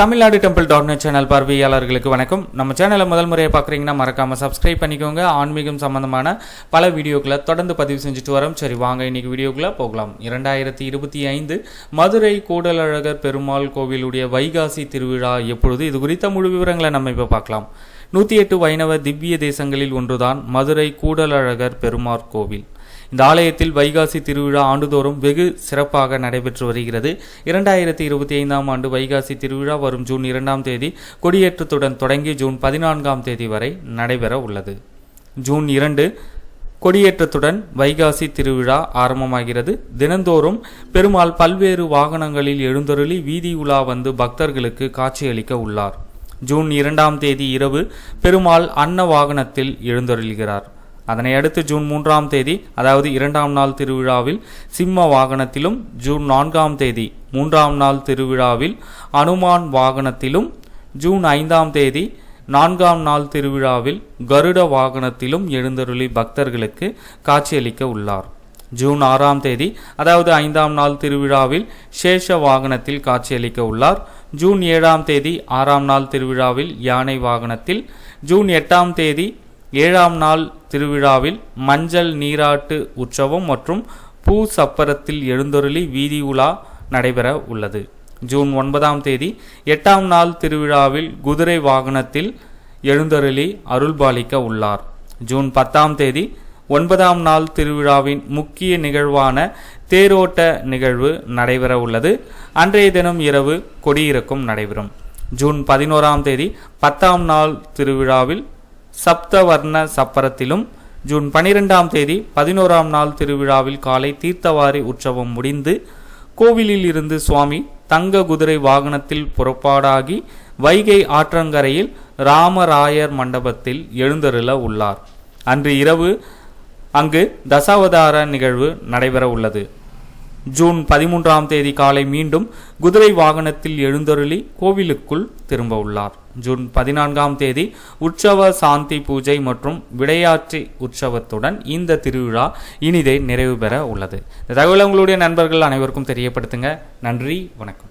Tamil Nadu temple dot net channel பார்வையாளர்களுக்கு வணக்கம். நம்ம சேனலை முதல் முறையை பார்க்குறீங்கன்னா மறக்காமல் சப்ஸ்கிரைப் பண்ணிக்கோங்க. ஆன்மீகம் சம்பந்தமான பல வீடியோக்களை தொடர்ந்து பதிவு செஞ்சுட்டு வரோம். சரி வாங்க இன்னைக்கு வீடியோக்குள்ளே போகலாம். இரண்டாயிரத்தி இருபத்தி ஐந்து மதுரை கூடலழகர் பெருமாள் கோவிலுடைய வைகாசி திருவிழா எப்பொழுது? இது குறித்த முழு விவரங்களை நம்ம இப்போ பார்க்கலாம். நூற்றி எட்டு வைணவ திவ்ய தேசங்களில் ஒன்றுதான் மதுரை கூடலழகர் பெருமாள் கோவில். இந்த ஆலயத்தில் வைகாசி திருவிழா ஆண்டுதோறும் வெகு சிறப்பாக நடைபெற்று வருகிறது. இரண்டாயிரத்தி இருபத்தி ஐந்தாம் ஆண்டு வைகாசி திருவிழா வரும் ஜூன் இரண்டாம் தேதி கொடியேற்றத்துடன் தொடங்கி ஜூன் பதினான்காம் தேதி வரை நடைபெற உள்ளது. ஜூன் இரண்டு கொடியேற்றத்துடன் வைகாசி திருவிழா ஆரம்பமாகிறது. தினந்தோறும் பெருமாள் பல்வேறு வாகனங்களில் எழுந்தருளி வீதி உலா வந்து பக்தர்களுக்கு காட்சியளிக்க உள்ளார். ஜூன் இரண்டாம் தேதி இரவு பெருமாள் அன்ன வாகனத்தில் எழுந்தருள்கிறார். அதனை அடுத்து ஜூன் மூன்றாம் தேதி அதாவது இரண்டாம் நாள் திருவிழாவில் சிம்ம வாகனத்திலும் ஜூன் நான்காம் தேதி மூன்றாம் நாள் திருவிழாவில் அனுமான் வாகனத்திலும் ஜூன் ஐந்தாம் தேதி நான்காம் நாள் திருவிழாவில் கருட வாகனத்திலும் எழுந்தருளி பக்தர்களுக்கு காட்சியளிக்க உள்ளார். ஜூன் ஆறாம் தேதி அதாவது ஐந்தாம் நாள் திருவிழாவில் சேஷ வாகனத்தில் காட்சியளிக்க உள்ளார். ஜூன் ஏழாம் தேதி ஆறாம் நாள் திருவிழாவில் யானை வாகனத்தில். ஜூன் எட்டாம் தேதி ஏழாம் நாள் திருவிழாவில் மஞ்சள் நீராட்டு உற்சவம் மற்றும் பூ சப்பரத்தில் எழுந்தருளி வீதி உலா நடைபெற உள்ளது. ஜூன் ஒன்பதாம் தேதி எட்டாம் நாள் திருவிழாவில் குதிரை வாகனத்தில் எழுந்தருளி அருள்பாலிக்க உள்ளார். ஜூன் பத்தாம் தேதி ஒன்பதாம் நாள் திருவிழாவின் முக்கிய நிகழ்வான தேரோட்ட நிகழ்வு நடைபெற உள்ளது. அன்றைய தினம் இரவு கொடியிறக்கும் நடைபெறும். ஜூன் பதினோராம் தேதி பத்தாம் நாள் திருவிழாவில் சப்தவர்ண சப்பரத்திலும் ஜூன் பனிரெண்டாம் தேதி பதினோராம் நாள் திருவிழாவில் காலை தீர்த்தவாரி உற்சவம் முடிந்து கோவிலில் இருந்து சுவாமி தங்க குதிரை வாகனத்தில் புறப்பாடாகி வைகை ஆற்றங்கரையில் ராமராயர் மண்டபத்தில் எழுந்தருள உள்ளார். அன்று இரவு அங்கு தசாவதார நிகழ்வு நடைபெற உள்ளது. ஜூன் பதிமூன்றாம் தேதி காலை மீண்டும் குதிரை வாகனத்தில் எழுந்தருளி கோவிலுக்குள் திரும்ப உள்ளார். ஜூன் பதினான்காம் தேதி உற்சவ சாந்தி பூஜை மற்றும் விடையாற்றி உற்சவத்துடன் இந்த திருவிழா இனிதே நிறைவு பெற உள்ளது. இந்த தகவலை உங்களுடைய நண்பர்கள் அனைவருக்கும் தெரியப்படுத்துங்க. நன்றி வணக்கம்.